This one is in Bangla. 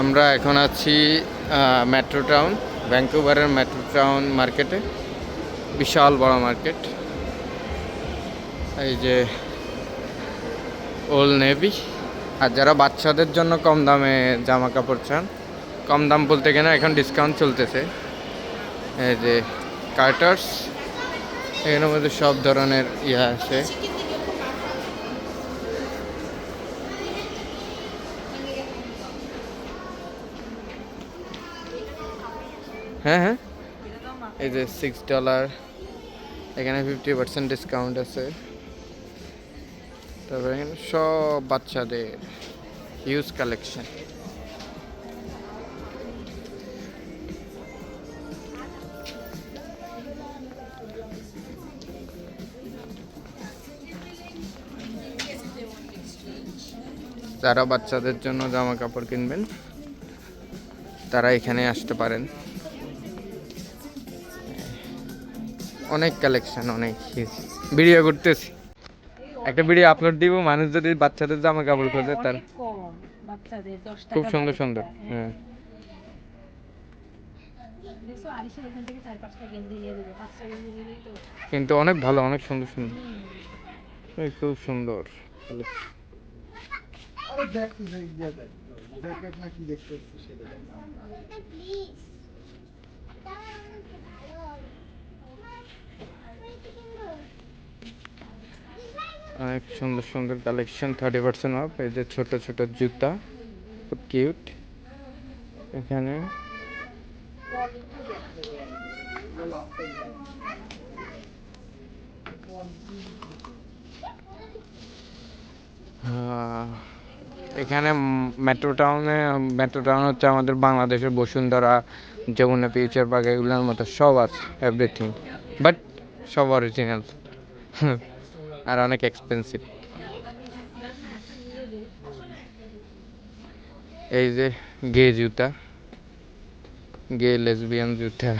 আমরা এখন আছি মেট্রো টাউন ভ্যাঙ্কুভারের মেট্রো টাউন মার্কেটে বিশাল বড় মার্কেট এই যে ওল্ড নেভি আর যারা বাচ্চাদের জন্য কম দামে জামা কাপড় চান, কম দাম বলতে গেলে এখন ডিসকাউন্ট চলতেছে। এই যে কার্টার্স এখানের মধ্যে সব ধরনের ইয়া আছে। হ্যাঁ হ্যাঁ। এই যে সিক্স ডলার এখানে ফিফটি পার্সেন্ট ডিসকাউন্ট আছে। তারপরে এখানে সব বাচ্চাদের হিউজ কালেকশন যারা বাচ্চাদের জন্য জামা কাপড় কিনবেন, তারা এখানে আসতে পারেন। অনেক কালেকশন অনেক ভিডিও করতেছি একটা ভিডিও আপলোড দিব মানুষ যদি বাচ্চাদের জামা কাপড় খোঁজে তার অনেক কম বাচ্চাদের দশ টাকা খুব সুন্দর সুন্দর হ্যাঁ। তো কিন্তু অনেক ভালো অনেক সুন্দর সুন্দর। খুব সুন্দর। দেখ না কি দেখতে সেটা দেখ অনেক সুন্দর সুন্দর কালেকশন থার্টি পার্সেন্ট অফ এই যে ছোট ছোট জুতা, খুব কিউট এখানে এখানে মেট্রো টাউনে মেট্রো টাউন হচ্ছে আমাদের বাংলাদেশের বসুন্ধরা, যমুনা ফিউচার বাগ এগুলোর মতো সব আছে এভরিথিং বাট সব অরিজিনাল আর অনেক এক্সপেন্সিভ এই যে গে জুতা গে লেসবিয়ান জুতা।